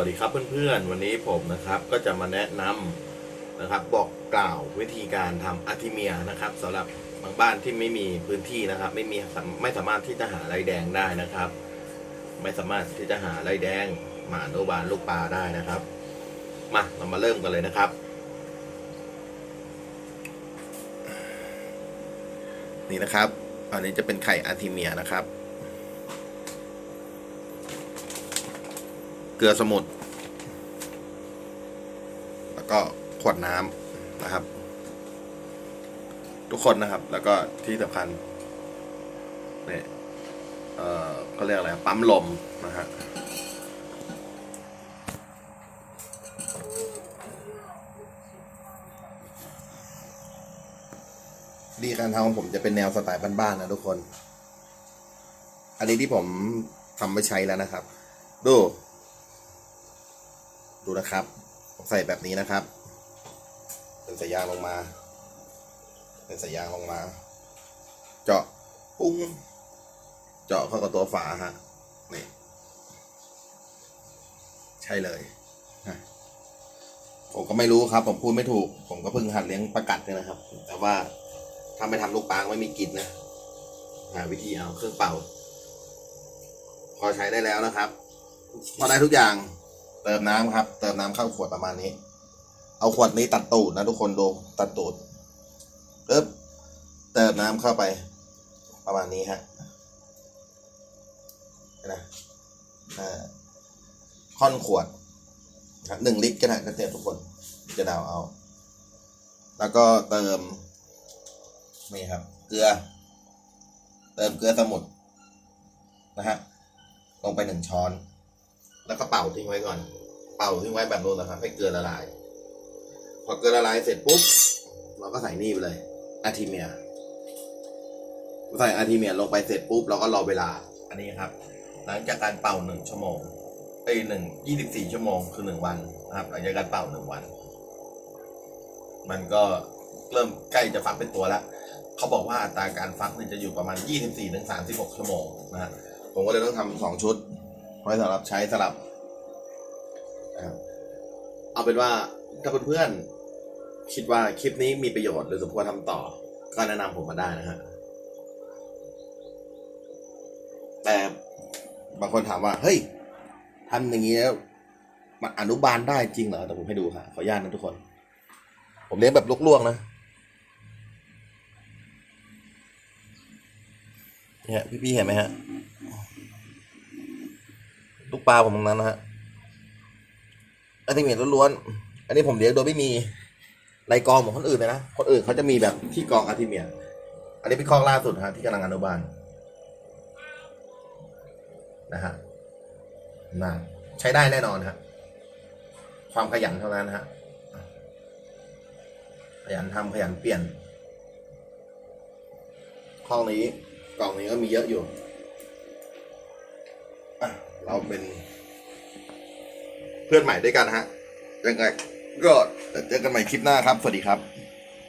วัสดีครับเพื่อนๆ วันนี้ผมนะครับก็จะมาแนะนำนะครับบอกกล่าววิธีการทำอาร์ติเมียนะครับสำหรับบางบ้านที่ไม่มีพื้นที่นะครับ ไม่มีไม่สามารถที่จะหาไรแดงได้นะครับ ไม่สามารถที่จะหาไรแดงหมาโนบานลูกปลาได้นะครับ มาเรามาเริ่มกันเลยนะครับ นี่นะครับ อันนี้จะเป็นไข่อาร์ติเมียนะครับ เกลือสมุนแล้วก็ขวดน้ำนะครับ ทุกคนนะครับ แล้วก็ที่สำคัญเนี่ยเอ่อเขาเรียกอะไรปั๊มลมนะฮะดีการทำของผมจะเป็นแนวสไตล์บ้านๆนะทุกคน อันนี้ที่ผมทำไว้ใช้แล้วนะครับ ดู ดูนะครับ ใส่แบบนี้นะครับเป็นสายยางลงมาเป็นสายยางลงมา เจาะปุ้งเจาะเข้ากับตัวฝาฮะนี่ใช่เลยผมก็ไม่รู้ครับ ผมพูดไม่ถูก ผมก็เพิ่งหัดเลี้ยงประกัดเนี่ยนะครับ แต่ว่าถ้าไม่ทำลูกปลาไม่มีกินนะหาวิธีเอาเครื่องเป่า พอใช้ได้แล้วนะครับพอได้ทุกอย่าง เติมน้ำครับ เติมน้ำเข้าขวดประมาณนี้ เอาขวดนี้ตัดตูดนะทุกคนดูตัดตูดปึ๊บเติมน้ำเข้าไป ประมาณนี้ฮะนะค่อนขวดครับหนึ่งลิตรก็ได้ก็เต็มทุกคนจะเดาเอา แล้วก็เติมนี่ครับ เกลือ เติมเกลือสมุนนะฮะลงไปหนึ่งช้อน แล้วก็เป่าทิ้งไว้ก่อน เป่าทิ้งไว้แบบนู้นนะครับ ให้เกลือละลาย พอเกลือละลายเสร็จปุ๊บ เราก็ใส่นี่ไปเลยอาทิเมียใส่อาทิเมียลงไปเสร็จปุ๊บเราก็รอเวลา อันนี้ครับ หลังจากการเป่าหนึ่งชั่วโมงเอ้ยหนึ่งยี่สิบสี่ชั่วโมงคือหนึ่งวันนะครับหลังจากการเป่าหนึ่งวัน มันก็เริ่มใกล้จะฟักเป็นตัวแล้วเขาบอกว่าอัตราการฟักเนี่ยจะอยู่ประมาณยี่สิบสี่ถึงสามสิบหกชั่วโมงนะฮะผมก็เลยต้องทำสองชุด ไว้สำหรับใช้สลับนะครับเอาเป็นว่าถ้าเพื่อนๆคิดว่าคลิปนี้มีประโยชน์หรือสมควรทำต่อ ก็แนะนำผมมาได้นะฮะแต่บางคนถามว่า เฮ้ยทำอย่างนี้แล้วมันอนุบาลได้จริงเหรอแต่ผมให้ดูค่ะขออนุญาตนะทุกคน ผมเลี้ยงแบบลวกๆนะเนี่ยพี่ๆเห็นไหมฮะ ลูกปลาผมตรงนั้นนะฮะอันนี้เมียล้วนๆอันนี้ผมเลี้ยงโดยไม่มีไรกองเหมือนคนอื่นเลยนะ คนอื่นเขาจะมีแบบที่กองอาร์ติเมียอันนี้เป็นคอล่าสุดฮะที่กำลังอนุบาลนะฮะน่าใช้ได้แน่นอนฮะ ความขยันเท่านั้นฮะ ขยันทำขยันเปลี่ยนห้องนี้กล่องนี้ก็มีเยอะอยู่ เราเป็น เพื่อนใหม่ด้วยกันฮะยังไงก็เจอกันใหม่คลิปหน้าครับ สวัสดีครับ